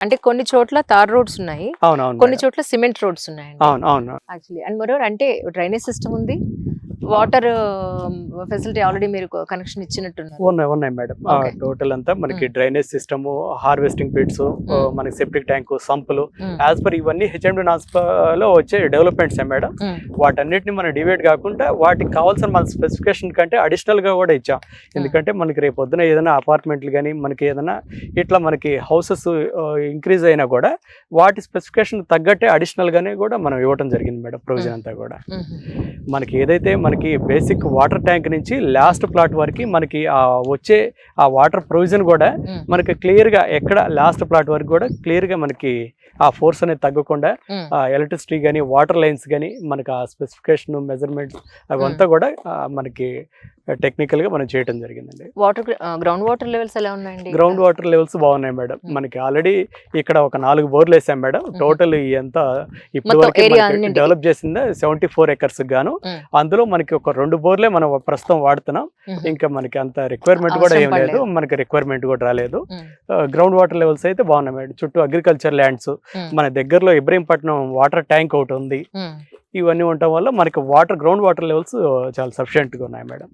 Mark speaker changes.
Speaker 1: అంటే కొన్ని చోట్ల తార్ రోడ్స్ ఉన్నాయి కొన్ని. చోట్ల సిమెంట్ రోడ్స్ ఉన్నాయండి
Speaker 2: అవును అవును
Speaker 1: యాక్చువల్లీ అండ్ మరోవర్ అంటే డ్రైనేజ్ సిస్టమ్ ఉంది వాటర్ ఫెసిలిటీ ఆల్రెడీ మీరు కనెక్షన్ ఇచ్చినట్టున్నారు
Speaker 2: ఉన్నాయి ఉన్నాయి మేడం. టోటల్ అంతా మనకి డ్రైనేజ్ సిస్టమ్ హార్వెస్టింగ్ పిట్స్. మనకి సెప్టిక్ ట్యాంక్ సంపులు. యాజ్ పర్ ఇవన్నీ హెచ్ఎండి లో వచ్చే డెవలప్మెంట్స్ మేడం
Speaker 1: Mm.
Speaker 2: వాటన్నిటిని మనం డివైడ్ కాకుండా వాటికి కావాల్సిన మన స్పెసిఫికేషన్ కంటే అడిషనల్గా కూడా ఇచ్చాం ఎందుకంటే మనకి రేపు పొద్దున ఏదైనా అపార్ట్మెంట్లు కానీ మనకి ఏదైనా ఇట్లా మనకి హౌసెస్ ఇంక్రీజ్ అయినా కూడా వాటి స్పెసిఫికేషన్ తగ్గట్టే అడిషనల్ గానే కూడా మనం ఇవ్వడం జరిగింది మేడం ప్రొవిజన్ అంతా కూడా. మనకి ఏదైతే మనకి బేసిక్ వాటర్ ట్యాంక్ నుంచి లాస్ట్ ప్లాట్ వరకు మనకి ఆ వచ్చే ఆ వాటర్ ప్రొవిజన్ కూడా. మనకి క్లియర్గా ఎక్కడ లాస్ట్ ప్లాట్ వరకు కూడా క్లియర్గా మనకి ఆ ఫోర్స్ అనేది తగ్గకుండా ఎలక్ట్రిసిటీ కానీ వాటర్ లైన్స్ కానీ మనకి ఆ స్పెసిఫికేషన్ మెజర్మెంట్స్ అవంతా కూడా మనకి టెక్నికల్గా మనం చేయడం జరిగిందండి
Speaker 1: వాటర్ గ్రౌండ్ వాటర్ లెవెల్స్ ఎలా ఉన్నాయండి
Speaker 2: గ్రౌండ్ వాటర్ లెవెల్స్ బాగున్నాయి మేడం. మనకి ఆల్రెడీ ఇక్కడ ఒక నాలుగు బోర్లు వేసాం మేడం టోటల్ ఎంత ఇప్పటి
Speaker 1: మొత్తం
Speaker 2: వరకు. డెవలప్ చేసింది సెవెంటీ ఫోర్ ఎకర్స్ గాను. అందులో మనకి ఒక రెండు బోర్లే మనం ప్రస్తుతం వాడుతున్నాం. ఇంకా మనకి అంత రిక్వైర్మెంట్ కూడా ఏం లేదు. మనకి రిక్వైర్మెంట్ కూడా రాలేదు. గ్రౌండ్ వాటర్ లెవెల్స్ అయితే బాగున్నాయి మేడం చుట్టూ అగ్రికల్చర్ ల్యాండ్స్. మన దగ్గరలో ఇబ్రహీంపట్నం వాటర్ ట్యాంక్ ఒకటి ఉంది. ఇవన్నీ ఉండటం వల్ల మనకి వాటర్ గ్రౌండ్ వాటర్ లెవెల్స్ చాలా సఫిషియెంట్గా ఉన్నాయి మేడం